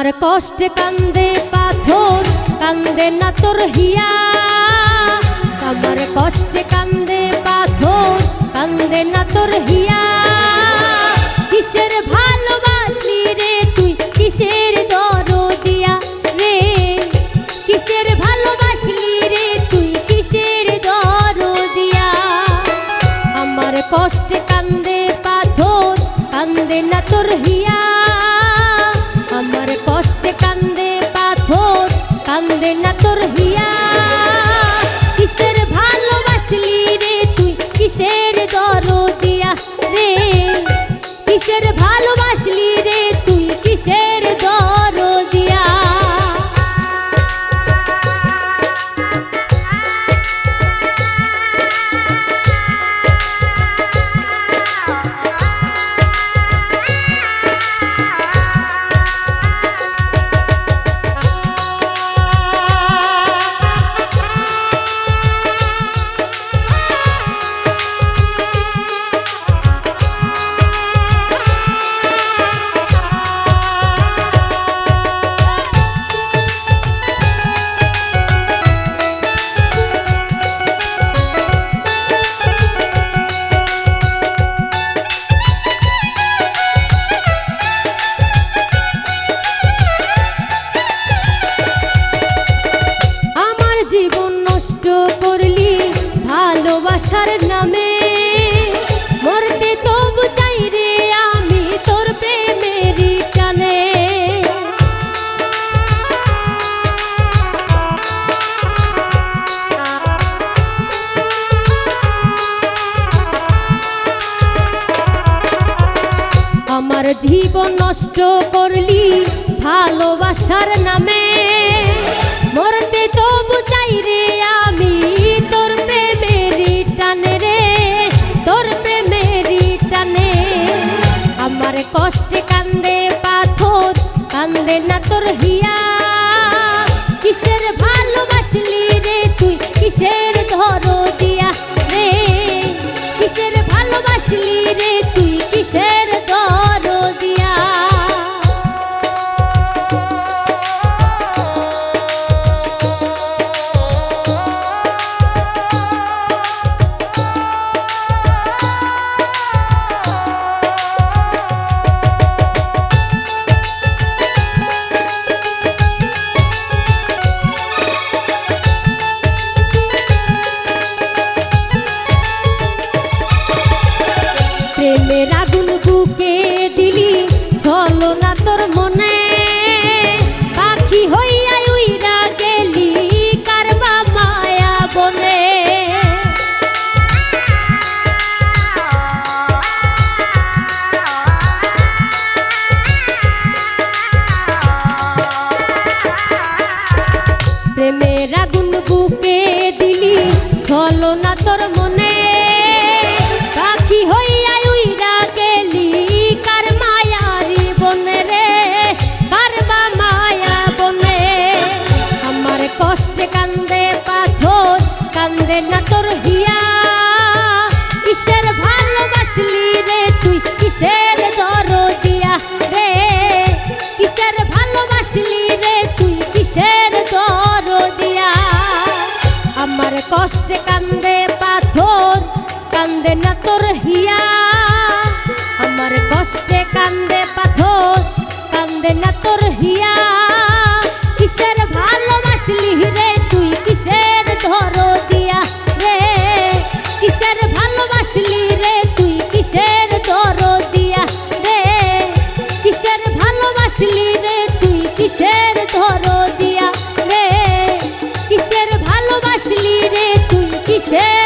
আমার কষ্টে কান্দে পাথর, কান্দে না তোর হিয়া। আমার কষ্টে কান্দে পাথর, কান্দে না তোর হিয়া। কিসের ভালোবাসলি রে তুই? কিসের দরদিয়া রে? কিসের ভালোবাসলি রে তুই? কিসের দরদিয়া আমার কষ্টে কান্দে পাথর, কান্দে না তোর হিয়া। না তোর হিয়া। কিসের ভালোবাসলি রে তুই? কিসের দরদিয়া রে? কিসের ভালোবাসলি ভালোবাসার নামে। মরতে তবু চাই রে আমি তোর প্রেমেরই টানে। আমার জীবন নষ্ট করলি ভালোবাসার নামে। কষ্টে কান্দে পাথর কান্দে না তোর হিয়া। কিসের ভালোবাসলি তোর মনে। পাখি হইয়া উইরা গেলি, কার মায়ারি বনে রে? কারবা মায়া বনে? আমার কষ্টে কান্দে পাথর, কান্দে না তোর হিয়া। কিসের ভালোবাসলি রে তুই? কিসের তুই? কষ্টে কান্দে কান্দে না তোর হিয়া আমার কষ্টে কান্দে পাথর, কান্দে না তোর হিয়া কিসের ভালোবাসলি রে তুই, কিসের ধরো দিয়া রে? কিসের ভালোবাসলি রে তুই, কিসের ধরো দিয়া রে? কিসের ভালোবাসলি রে তুই, কিসের ধরো দিয়া রে? কিসের ভালোবাসলি রে তুই, কিসের